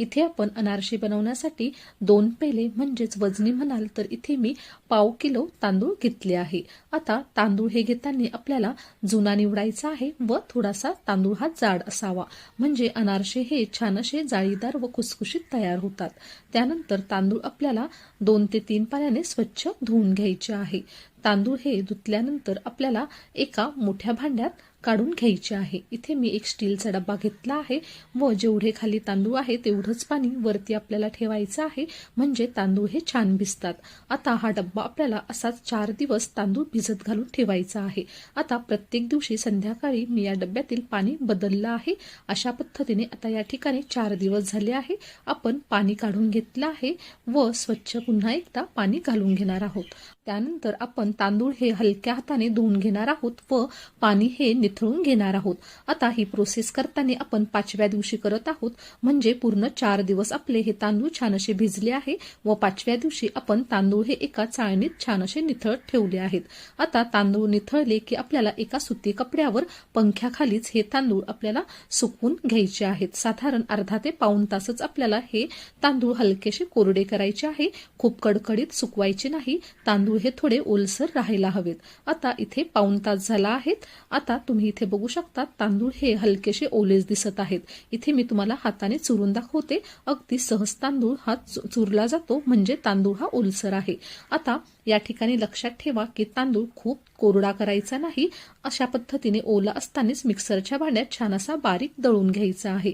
इथे आपण अनारशी बनवण्यासाठी दोन पेले म्हणजेच वजनी म्हणाल तर इथे मी पाव किलो तांदूळ घेतले आहे. आता तांदूळ हे घेताना आपल्याला जुना निवडायचा आहे व थोडासा तांदूळ हा जाड असावा. म्हणजे अनारसे हे छान असे जाळीदार व खुसखुशीत तयार होतात. त्यानंतर तांदूळ आपल्याला दोन ते तीन पाण्याने स्वच्छ धुवून घ्यायचे आहे. तांदूळ हे धुतल्यानंतर आपल्याला एका मोठ्या भांड्यात काढून घ्यायचे आहे. इथे मी एक स्टीलचा डब्बा घेतला आहे. व जेवढे खाली तांदूळ आहे तेवढंच पाणी वरती आपल्याला ठेवायचं आहे. म्हणजे तांदूळ हे छान भिजतात. आता हा डब्बा आपल्याला असाच चार दिवस तांदूळ भिजत घालून ठेवायचा आहे. आता प्रत्येक दिवशी संध्याकाळी मी या डब्यातील पाणी बदललं आहे. अशा पद्धतीने आता या ठिकाणी चार दिवस झाले आहे. आपण पाणी काढून घेतलं आहे व स्वच्छ पुन्हा एकदा पाणी घालून घेणार आहोत. त्यानंतर आपण तांदूळ हे हलक्या हाताने धुवून घेणार आहोत व पाणी हे निथळून घेणार आहोत. आता ही प्रोसेस करताना आपण पाचव्या दिवशी करत आहोत. म्हणजे पूर्ण चार दिवस आपले हे तांदूळ छान असे भिजले आहे व पाचव्या दिवशी आपण तांदूळ हे एका चाळणीत छान असे निथळत ठेवले आहेत. आता तांदूळ निथळले की आपल्याला एका सुती कपड्यावर पंख्याखालीच हे तांदूळ आपल्याला सुकवून घ्यायचे आहेत. साधारण अर्धा ते पाऊन तासच आपल्याला हे तांदूळ हलकेसे कोरडे करायचे आहे. खूप कडकडीत सुकवायचे नाही. तांदूळ हे थोडे ओलसर राहायला हवेत. आता इथे पाऊन तास झाला आहेत. आता तुम्ही इथे बघू शकता तांदूळ हे हलकेसे ओलेच दिसत आहेत. इथे मी तुम्हाला हाताने चुरून दाखवते. अगदी सहज तांदूळ हा चुरला जातो म्हणजे तांदूळ हा ओलसर आहे. आता या ठिकाणी लक्षात ठेवा की तांदूळ खूप कोरडा करायचा नाही अशा पद्धतीने ओला असतानाच मिक्सरच्या भांड्यात छान असा बारीक दळून घ्यायचा आहे.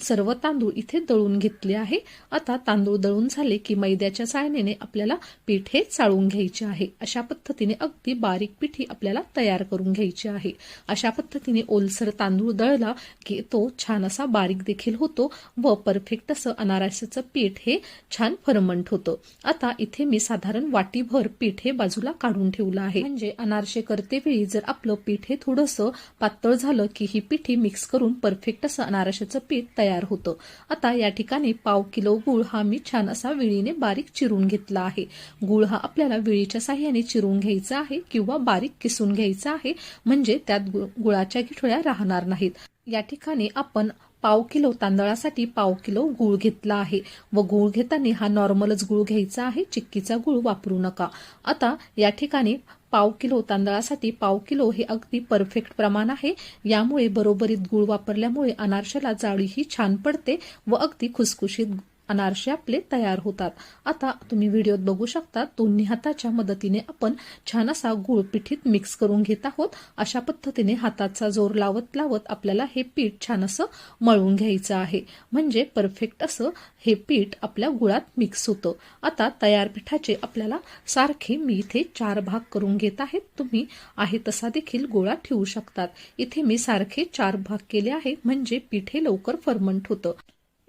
सर्व तांदूळ इथे दळून घेतले आहे. आता तांदूळ दळून झाले की मैद्याच्या चाळणीने आपल्याला पीठ हे चाळून घ्यायचे आहे. अशा पद्धतीने अगदी बारीक पिठी आपल्याला तयार करून घ्यायची आहे. अशा पद्धतीने ओलसर तांदूळ दळला की तो छान असा बारीक देखील होतो व परफेक्ट असं अनारसाचं पीठ हे छान फर्मंट होतं. आता इथे मी साधारण वाटीभर पीठ हे बाजूला काढून ठेवलं आहे. म्हणजे अनारसे करतेवेळी जर आपलं पीठ हे थोडंसं पातळ झालं की ही पिठी मिक्स करून परफेक्ट असं अनारशाचं पीठ तयार होतं. आता या ठिकाणी पाव किलो गुळ हा मी छान असा विळीने बारीक चिरून घेतला आहे. गुळ हा आपल्याला विळीच्या साह्याने चिरून घ्यायचा आहे किंवा बारीक किसून घ्यायचा आहे. म्हणजे त्यात गु- गुळाच्या गिठोळ्या राहणार नाहीत. या ठिकाणी आपण पाव किलो तांदळासाठी पाव किलो गूळ घेतला आहे. व गूळ घेताना हा नॉर्मलच गूळ घ्यायचा आहे. चिक्कीचा गूळ वापरू नका. आता या ठिकाणी पाव किलो तांदळासाठी पाव किलो हे अगदी परफेक्ट प्रमाण आहे. यामुळे बरोबरीत गूळ वापरल्यामुळे अनारशाला जाळीही छान पडते व अगदी खुसखुशीत अनारसे आपले तयार होतात. आता तुम्ही व्हिडिओत बघू शकता दोन्ही हाताच्या मदतीने आपण छान असा गुळ पिठीत मिक्स करून घेत आहोत. अशा पद्धतीने हाताचा जोर लावत लावत आपल्याला हे पीठ छान असं मळून घ्यायचं आहे. म्हणजे परफेक्ट असं हे पीठ आपल्या गुळात मिक्स होतं. आता तयार पिठाचे आपल्याला सारखे मी इथे चार भाग करून घेत आहेत तुम्ही आहे तसा देखील गोळा ठेवू शकतात. इथे मी सारखे चार भाग केले आहे म्हणजे पीठ हे लवकर फर्मंट होतं.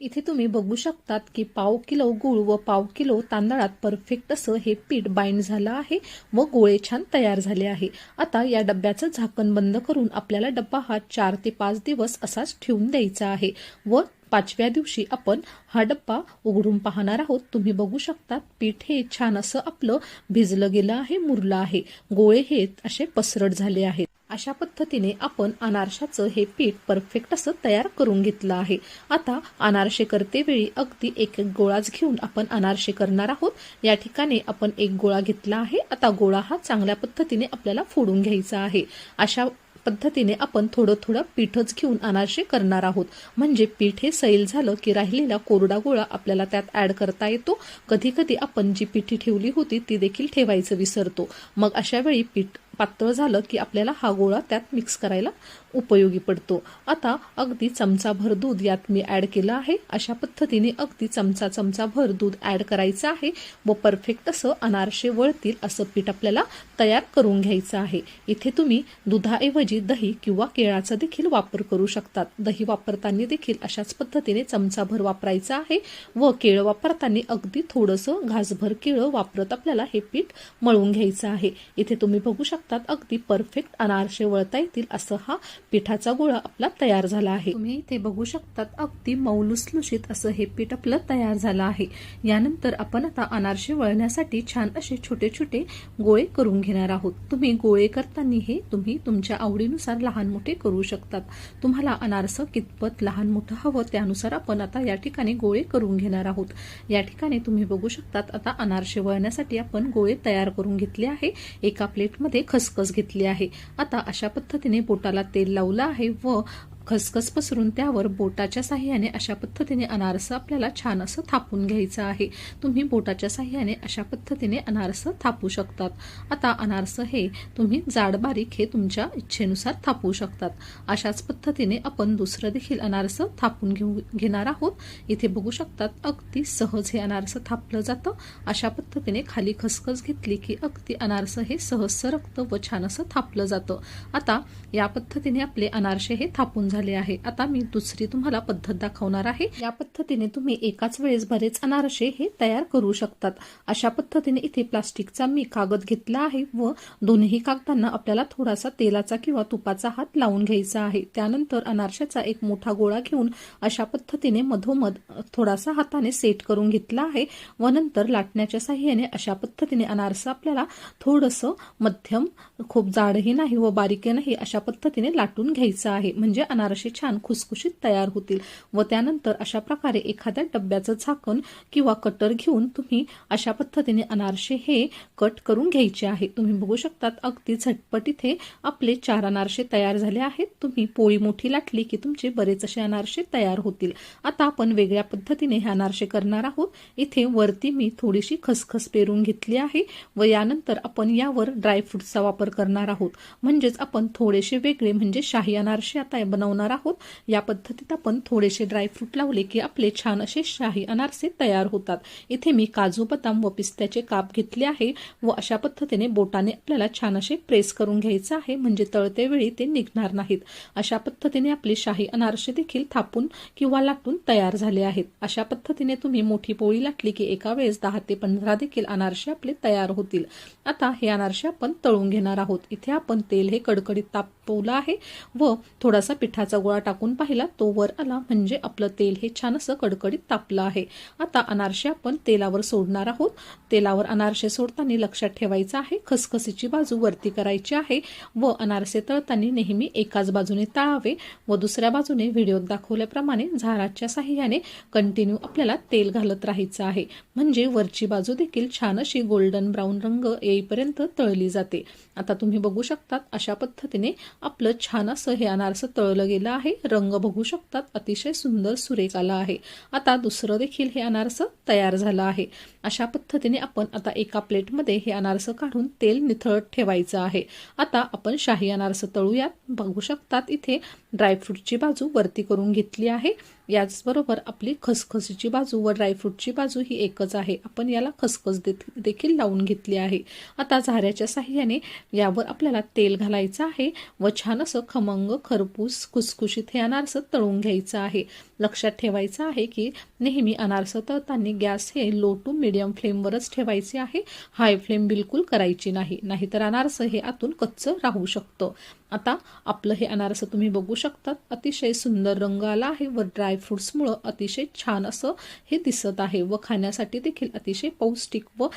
इथे तुम्ही बघू शकतात की पाव किलो गूळ व पाव किलो तांदळात परफेक्ट असं हे पीठ बाइंड झालं आहे व गोळे छान तयार झाले आहे. आता या डब्याचं झाकण बंद करून आपल्याला डब्बा हा चार ते पाच दिवस असाच ठेवून द्यायचा आहे व पाचव्या दिवशी आपण हा डब्बा उघडून पाहणार आहोत. तुम्ही बघू शकतात पीठ हे छान असं आपलं भिजलं गेलं आहे मुरलं आहे. गोळे हे असे पसरट झाले आहेत. अशा पद्धतीने आपण अनारशाचं हे पीठ परफेक्ट असं तयार करून घेतलं आहे. आता अनारसे करतेवेळी अगदी एक एक गोळाच घेऊन आपण अनारसे करणार आहोत. या ठिकाणी आपण एक गोळा घेतला आहे. आता गोळा हा चांगल्या पद्धतीने आपल्याला फोडून घ्यायचा आहे. अशा पद्धतीने आपण थोडं थोडं पीठच घेऊन अनारसे करणार आहोत. म्हणजे पीठ हे सैल झालं की राहिलेला कोरडा गोळा आपल्याला त्यात ऍड करता येतो. कधी कधी आपण जी पिठी ठेवली होती ती देखील ठेवायचं विसरतो. मग अशा वेळी पीठ पातळ झालं की आपल्याला हा गोळा त्यात मिक्स करायला उपयोगी पडतो. आता अगदी चमचाभर दूध यात मी ऍड केलं आहे. अशा पद्धतीने अगदी चमचा चमचाभर दूध ऍड करायचं आहे व परफेक्ट असं अनारसे वळतील असं पीठ आपल्याला तयार करून घ्यायचं आहे. इथे तुम्ही दुधाऐवजी दही किंवा केळाचा देखील वापर करू शकतात. दही वापरताना देखील अशाच पद्धतीने चमचाभर वापरायचं आहे व केळं वापरताना अगदी थोडंसं घासभर केळं वापरत आपल्याला हे पीठ मळून घ्यायचं आहे. इथे तुम्ही बघू शकता शकतात. अगदी परफेक्ट अनारसे वळता येतील असं हा पिठाचा गोळा आपला तयार झाला आहे. तुम्ही इथे बघू शकतात अगदी मौलुसलुशीत असं हे पीठ आपलं तयार झालं आहे. यानंतर आपण आता अनारसे वळण्यासाठी छान असे छोटे छोटे गोळे करून घेणार आहोत. तुम्ही गोळे करताना हे तुम्ही तुमच्या आवडीनुसार लहान मोठे करू शकतात. तुम्हाला अनारसं कितपत लहान मोठं हवं त्यानुसार आपण आता या ठिकाणी गोळे करून घेणार आहोत. या ठिकाणी तुम्ही बघू शकतात आता अनारसे वळण्यासाठी आपण गोळे तयार करून घेतले आहे. एका प्लेटमध्ये खसखस घेतली आहे. आता अशा पद्धतीने पोटाला तेल लावलं आहे व खसखस पसरून त्यावर बोटाच्या साह्याने अशा पद्धतीने अनारसं आपल्याला छान असं थापून घ्यायचं आहे. तुम्ही बोटाच्या साह्याने अशा पद्धतीने अनारसं थापू शकतात. आता अनारसं हे तुम्ही जाड बारीक हे तुमच्या इच्छेनुसार थापू शकतात. अशाच पद्धतीने आपण दुसरं देखील अनारसं थापून घेऊ घेणार आहोत. इथे बघू शकतात अगदी सहज हे अनारसं थापलं जातं. अशा पद्धतीने खाली खसखस घेतली की अगदी अनारसं हे सहज सरकतं व छान असं थापलं जातं. आता या पद्धतीने आपले अनारसे हे थापून झाले आहे. आता मी दुसरी तुम्हाला पद्धत दाखवणार आहे. या पद्धतीने तुम्ही एकाच वेळेस बरेच अनारसे हे तयार करू शकतात. अशा पद्धतीने इथे प्लास्टिकचा मी कागद घेतला आहे व दोन्ही कागदांना आपल्याला थोडासा तेलाचा किंवा तुपाचा हात लावून घ्यायचा आहे. त्यानंतर अनारशाचा एक मोठा गोळा घेऊन अशा पद्धतीने मधोमध थोडासा हाताने सेट करून घेतला आहे व नंतर लाटण्याच्या साह्याने अशा पद्धतीने अनारसा आपल्याला थोडंसं मध्यम खूप जाडही नाही व बारीकही नाही अशा पद्धतीने लाटून घ्यायचं आहे. म्हणजे अनार अनारसे छान खुसखुशीत तयार होतील व त्यानंतर अशा प्रकारे एखाद्या डब्याचं झाकण किंवा कटर घेऊन तुम्ही अशा पद्धतीने अनारसे हे कट करून घ्यायचे आहे. तुम्ही बघू शकतात अगदी झटपट इथे आपले चार अनारसे तयार झाले आहेत. तुम्ही पोळी मोठी लाटली की तुमचे बरेच असे अनारसे तयार होतील. आता आपण वेगळ्या पद्धतीने हे अनारसे करणार आहोत. इथे वरती मी थोडीशी खसखस पेरून घेतली आहे व यानंतर आपण यावर ड्रायफ्रुट्सचा वापर करणार आहोत. म्हणजेच आपण थोडेसे वेगळे म्हणजे शाही अनारसे आता बनवणार आहोत. या पद्धतीत आपण थोडेसे ड्रायफ्रूट लावले की आपले छान असे शाही अनारसे तयार होतात. इथे मी काजू बदाम व पिस्त्याचे काप घेतले आहे व अशा पद्धतीने बोटाने आपल्याला छान असे प्रेस करून घ्यायचं आहे. म्हणजे तळते वेळी ते निघणार नाहीत. अशा पद्धतीने आपले शाही अनारसे देखील थापून किंवा लाटून तयार झाले आहेत. अशा पद्धतीने तुम्ही मोठी पोळी लाटली की एका वेळेस दहा ते पंधरा देखील अनारसे आपले तयार होतील. आता हे अनारसे आपण तळून घेणार आहोत. इथे आपण तेल हे कडकडीत तापवलं आहे व थोडासा पिठा पिठाचा गोळा टाकून पाहिला तो वर आला. म्हणजे आपलं तेल हे छान असं कडकडीत तापलं आहे. आता अनारसे आपण तेलावर सोडणार आहोत. तेलावर अनारसे सोडताना लक्षात ठेवायचं आहे. खसखसीची बाजू वरती करायची आहे व अनारसे तळताना नेहमी एकाच बाजूने तळावे व दुसऱ्या बाजूने व्हिडिओत दाखवल्याप्रमाणे झाराच्या साह्याने कंटिन्यू आपल्याला तेल घालत राहायचं आहे. म्हणजे वरची बाजू देखील छान अशी गोल्डन ब्राऊन रंग येईपर्यंत तळली जाते. आता तुम्ही बघू शकतात अशा पद्धतीने आपलं छान असं हे अनारसं तळलं गेलं आहे. रंग बघू शकतात. अतिशय सुंदर सुरेख आला आहे. आता दुसरं देखील हे अनारसं तयार झालं आहे. अशा पद्धतीने आपण आता एका प्लेटमध्ये हे अनारसं काढून तेल निथळत ठेवायचं आहे. आता आपण शाही अनारसं तळूयात. बघू शकतात इथे ड्रायफ्रूटची बाजू वरती करून घेतली आहे. याचबरोबर आपली खसखसीची बाजू व ड्रायफ्रूटची बाजू ही एकच आहे. आपण याला खसखस देखील लावून घेतली आहे. आता झाऱ्याच्या साह्याने यावर आपल्याला तेल घालायचं आहे व छान असं खमंग खरपूस खुसखुशीत हे अनारसं तळून घ्यायचं आहे. लक्षात ठेवायचं आहे की नेहमी अनारसं तळताना गॅस हे लो टू मिडियम फ्लेमवरच ठेवायचे आहे. हाय फ्लेम बिलकुल करायची नाही. नाहीतर अनारसं हे आतून कच्चं राहू शकतं. आता आपलं हे अनारसं तुम्ही बघू शकतात. अतिशय सुंदर रंग आला आहे. व ड्रायफ्रुट्समुळं अतिशय छान असं हे दिसत आहे. व खाण्यासाठी देखील अतिशय पौष्टिक व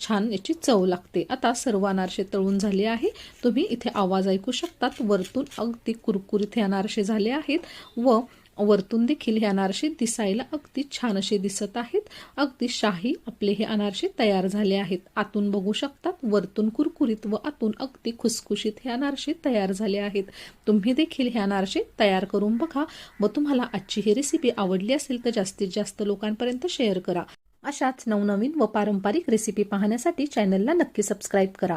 छान याची चव लागते. आता सर्व अनारसे तळून झाले आहे. तुम्ही इथे आवाज ऐकू शकतात. वरतून अगदी कुरकुरीत हे अनारसे झाले आहेत. व वरतून देखील हे अनारसे दिसायला अगदी छान असे दिसत आहेत. अगदी शाही आपले हे अनारसे तयार झाले आहेत. आतून बघू शकतात वरतून कुरकुरीत व आतून अगदी खुसखुशीत हे अनारसे तयार झाले आहेत. तुम्ही देखील हे अनारसे तयार करून बघा व तुम्हाला आजची ही रेसिपी आवडली असेल तर जास्तीत जास्त लोकांपर्यंत शेअर करा. अशाच नवनवीन व पारंपरिक रेसिपी पाहण्यासाठी चॅनलला नक्की सबस्क्राईब करा.